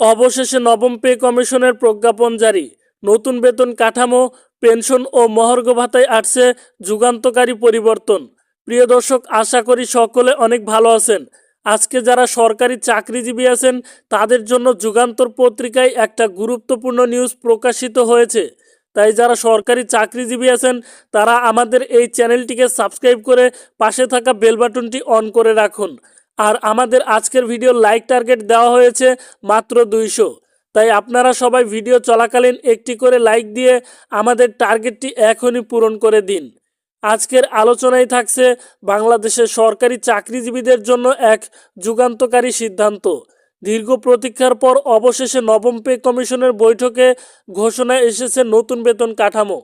অবশেষে নবম পে কমিশনের প্রজ্ঞাপন জারি। নতুন বেতন কাঠামো, পেনশন ও মহার্ঘ ভাতায় আসছে যুগান্তকারী পরিবর্তন। প্রিয় দর্শক, আশা করি সকলে অনেক ভালো আছেন। আজকে যারা সরকারি চাকরিজীবী আছেন, তাদের জন্য যুগান্তর পত্রিকায় একটা গুরুত্বপূর্ণ নিউজ প্রকাশিত হয়েছে। তাই যারা সরকারি চাকরিজীবী আছেন, তারা আমাদের এই চ্যানেলটিকে সাবস্ক্রাইব করে পাশে থাকা বেল বাটনটি অন করে রাখুন। আর আমাদের আজকের ভিডিও লাইক টার্গেট দেওয়া হয়েছে মাত্র দুইশো। তাই আপনারা সবাই ভিডিও চলাকালীন একটি করে লাইক দিয়ে আমাদের টার্গেটটি এখনই পূরণ করে দিন। আজকের আলোচনায় থাকছে বাংলাদেশের সরকারি চাকরিজীবীদের জন্য এক যুগান্তকারী সিদ্ধান্ত। দীর্ঘ প্রতীক্ষার পর অবশেষে নবম পে কমিশনের বৈঠকে ঘোষণা এসেছে নতুন বেতন কাঠামো,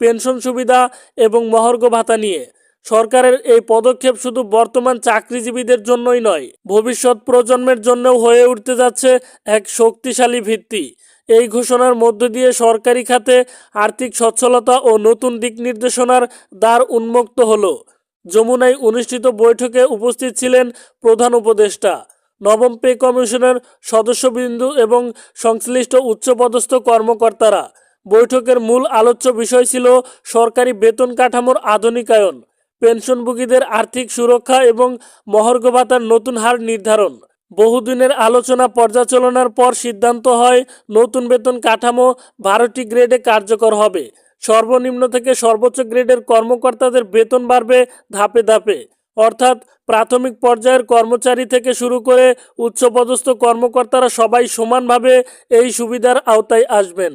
পেনশন সুবিধা এবং মহার্ঘ ভাতা নিয়ে। সরকারের এই পদক্ষেপ শুধু বর্তমান চাকরিজীবীদের জন্যই নয়, ভবিষ্যৎ প্রজন্মের জন্যও হয়ে উঠতে যাচ্ছে এক শক্তিশালী ভিত্তি। এই ঘোষণার মধ্য দিয়ে সরকারি খাতে আর্থিক সচ্ছলতা ও নতুন দিক নির্দেশনার দ্বার উন্মুক্ত হল। যমুনায় অনুষ্ঠিত বৈঠকে উপস্থিত ছিলেন প্রধান উপদেষ্টা, নবম পে কমিশনের সদস্যবৃন্দ এবং সংশ্লিষ্ট উচ্চপদস্থ কর্মকর্তারা। বৈঠকের মূল আলোচ্য বিষয় ছিল সরকারি বেতন কাঠামোর আধুনিকায়ন। পেনশনভোগীদের আর্থিক সুরক্ষা এবং মহার্ঘ ভাতার নতুন হার নির্ধারণ। বহুদিনের আলোচনা পর্যালোচনার পর সিদ্ধান্ত হয়, নতুন বেতন কাঠামো বারোটি গ্রেডে কার্যকর হবে। সর্বনিম্ন থেকে সর্বোচ্চ গ্রেডের কর্মকর্তাদের বেতন বাড়বে ধাপে ধাপে। অর্থাৎ প্রাথমিক পর্যায়ের কর্মচারী থেকে শুরু করে উচ্চপদস্থ কর্মকর্তারা সবাই সমানভাবে এই সুবিধার আওতায় আসবেন।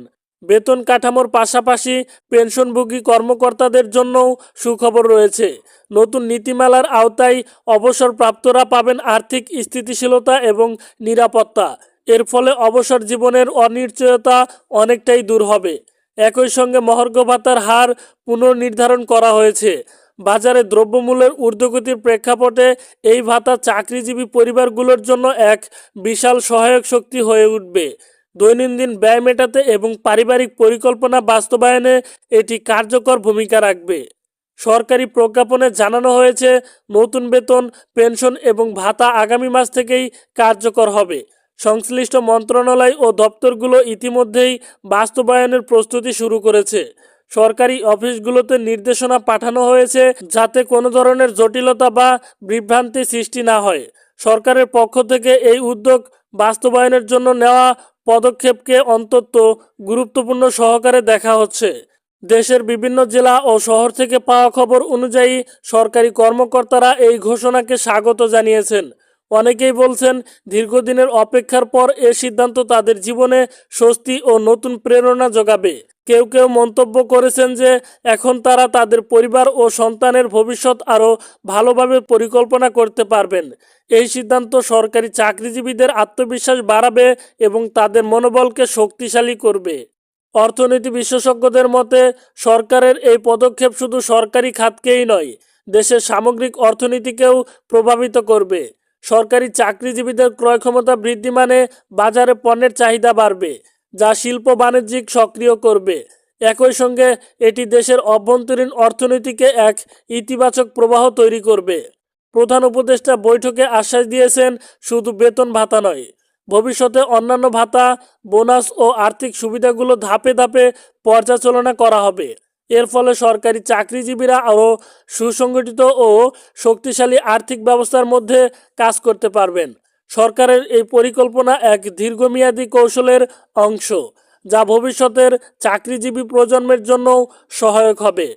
বেতন কাঠামোর পাশাপাশি পেনশনভোগী কর্মকর্তাদের জন্যও সুখবর রয়েছে। নতুন নীতিমালার আওতায় অবসরপ্রাপ্তরা পাবেন আর্থিক স্থিতিশীলতা এবং নিরাপত্তা। এর ফলে অবসর জীবনের অনিশ্চয়তা অনেকটাই দূর হবে। একই সঙ্গে মহার্ঘ ভাতার হার পুনর্নির্ধারণ করা হয়েছে। বাজারে দ্রব্যমূল্যের ঊর্ধ্বগতির প্রেক্ষাপটে এই ভাতা চাকরিজীবী পরিবারগুলোর জন্য এক বিশাল সহায়ক শক্তি হয়ে উঠবে। দৈনন্দিন ব্যয় মেটাতে এবং পারিবারিক পরিকল্পনা বাস্তবায়নে এটি কার্যকর ভূমিকা রাখবে। সরকারি প্রজ্ঞাপনে জানানো হয়েছে, নতুন বেতন, পেনশন এবং ভাতা আগামী মাস থেকেই কার্যকর হবে। সংশ্লিষ্ট মন্ত্রণালয় ও দপ্তরগুলো ইতিমধ্যেই বাস্তবায়নের প্রস্তুতি শুরু করেছে। সরকারি অফিসগুলোতে নির্দেশনা পাঠানো হয়েছে যাতে কোনো ধরনের জটিলতা বা বিভ্রান্তি সৃষ্টি না হয়। সরকারের পক্ষ থেকে এই উদ্যোগ বাস্তবায়নের জন্য নেওয়া পদক্ষেপকে অন্তত গুরুত্বপূর্ণ সহকারে দেখা হচ্ছে। দেশের বিভিন্ন জেলা ও শহর থেকে পাওয়া খবর অনুযায়ী সরকারি কর্মকর্তারা এই ঘোষণাকে স্বাগত জানিয়েছেন। অনেকেই বলছেন দীর্ঘদিনের অপেক্ষার পর এ সিদ্ধান্ত তাদের জীবনে স্বস্তি ও নতুন প্রেরণা যোগাবে। কেউ কেউ মন্তব্য করেছেন যে এখন তারা তাদের পরিবার ও সন্তানের ভবিষ্যৎ আরও ভালোভাবে পরিকল্পনা করতে পারবেন। এই সিদ্ধান্ত সরকারি চাকরিজীবীদের আত্মবিশ্বাস বাড়াবে এবং তাদের মনোবলকে শক্তিশালী করবে। অর্থনীতি বিশেষজ্ঞদের মতে, সরকারের এই পদক্ষেপ শুধু সরকারি খাতকেই নয়, দেশের সামগ্রিক অর্থনীতিকেও প্রভাবিত করবে। সরকারি চাকরিজীবীদের ক্রয় ক্ষমতা বৃদ্ধি মানে বাজারে পণ্যের চাহিদা বাড়বে, যা শিল্প বাণিজ্যিক সক্রিয় করবে। একই সঙ্গে এটি দেশের অভ্যন্তরীণ অর্থনীতিকে এক ইতিবাচক প্রবাহ তৈরি করবে। প্রধান উপদেষ্টা বৈঠকে আশ্বাস দিয়েছেন, শুধু বেতন ভাতা নয়, ভবিষ্যতে অন্যান্য ভাতা, বোনাস ও আর্থিক সুবিধাগুলো ধাপে ধাপে পর্যালোচনা করা হবে। এর ফলে সরকারি চাকরিজীবীরা আরও সুসংগঠিত ও শক্তিশালী আর্থিক ব্যবস্থার মধ্যে কাজ করতে পারবেন। সরকারের এই পরিকল্পনা এক দীর্ঘমেয়াদী কৌশলের অংশ, যা ভবিষ্যতের চাকরিজীবী প্রজন্মের জন্য সহায়ক হবে।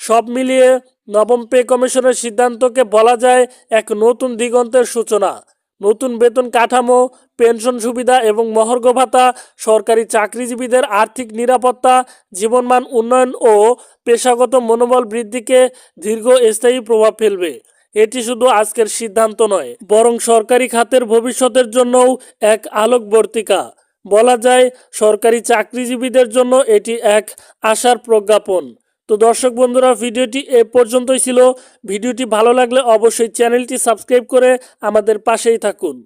সব মিলিয়ে নবম পে কমিশনের সিদ্ধান্তকে বলা যায় এক নতুন দিগন্তের সূচনা। নতুন বেতন কাঠামো, পেনশন সুবিধা এবং মহার্ঘ ভাতা, সরকারি চাকরিজীবীদের আর্থিক নিরাপত্তা, জীবনমান উন্নয়ন ও পেশাগত মনোবল বৃদ্ধিকে দীর্ঘস্থায়ী প্রভাব ফেলবে। এটি শুধু আজকের সিদ্ধান্ত নয়, বরং সরকারি খাতের ভবিষ্যতের জন্যও এক আলোকবর্তিকা। বলা যায়, সরকারি চাকরিজীবীদের জন্য এটি এক আশার প্রজ্ঞাপন। তো দর্শক বন্ধুরা, ভিডিওটি এ পর্যন্তই ছিল। ভিডিওটি ভালো লাগলে অবশ্যই চ্যানেলটি সাবস্ক্রাইব করে আমাদের পাশেই থাকুন।